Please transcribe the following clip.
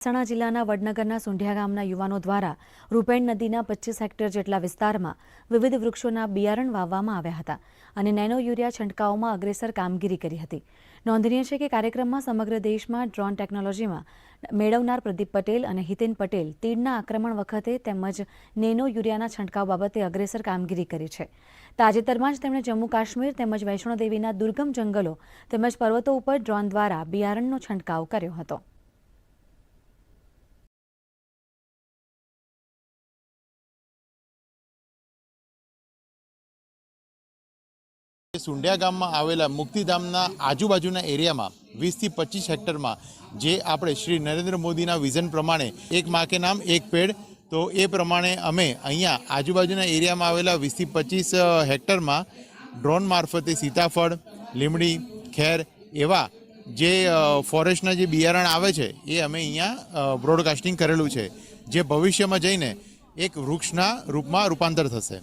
મહેસાણા જિલ્લાના વડનગરના સુંઢિયા ગામના યુવાનો દ્વારા રૂપેણ નદીના પચીસ હેક્ટર જેટલા વિસ્તારમાં વિવિધ વૃક્ષોના બિયારણ વાવવામાં આવ્યા હતા અને નેનો યુરિયા છંટકાવમાં અગ્રેસર કામગીરી કરી હતી. નોંધનીય છે કે કાર્યક્રમમાં સમગ્ર દેશમાં ડ્રોન ટેકનોલોજીમાં મેળવનાર પ્રદીપ પટેલ અને હિતેન પટેલ તીડના આક્રમણ વખતે તેમજ નેનો યુરિયાના છંટકાવ બાબતે અગ્રેસર કામગીરી કરી છે. તાજેતરમાં જ તેમણે જમ્મુ કાશ્મીર તેમજ વૈષ્ણોદેવીના દુર્ગમ જંગલો તેમજ પર્વતો ઉપર ડ્રોન દ્વારા બિયારણનો છંટકાવ કર્યો હતો. સુંડિયા ગામમાં આવેલા મુક્તિધામના આજુબાજુના એરિયામાં વીસથી પચીસ હેક્ટરમાં જે આપણે શ્રી નરેન્દ્ર મોદીના વિઝન પ્રમાણે એક માકે નામ, એક પેડ, તો એ પ્રમાણે અમે અહીંયા આજુબાજુના એરિયામાં આવેલા વીસથી પચીસ હેક્ટરમાં ડ્રોન મારફતે સીતાફળ, લીમડી, ખેર એવા જે ફોરેસ્ટના જે બિયારણ આવે છે, એ અમે અહીંયા બ્રોડકાસ્ટિંગ કરેલું છે. જે ભવિષ્યમાં જઈને એક વૃક્ષના રૂપમાં રૂપાંતર થશે.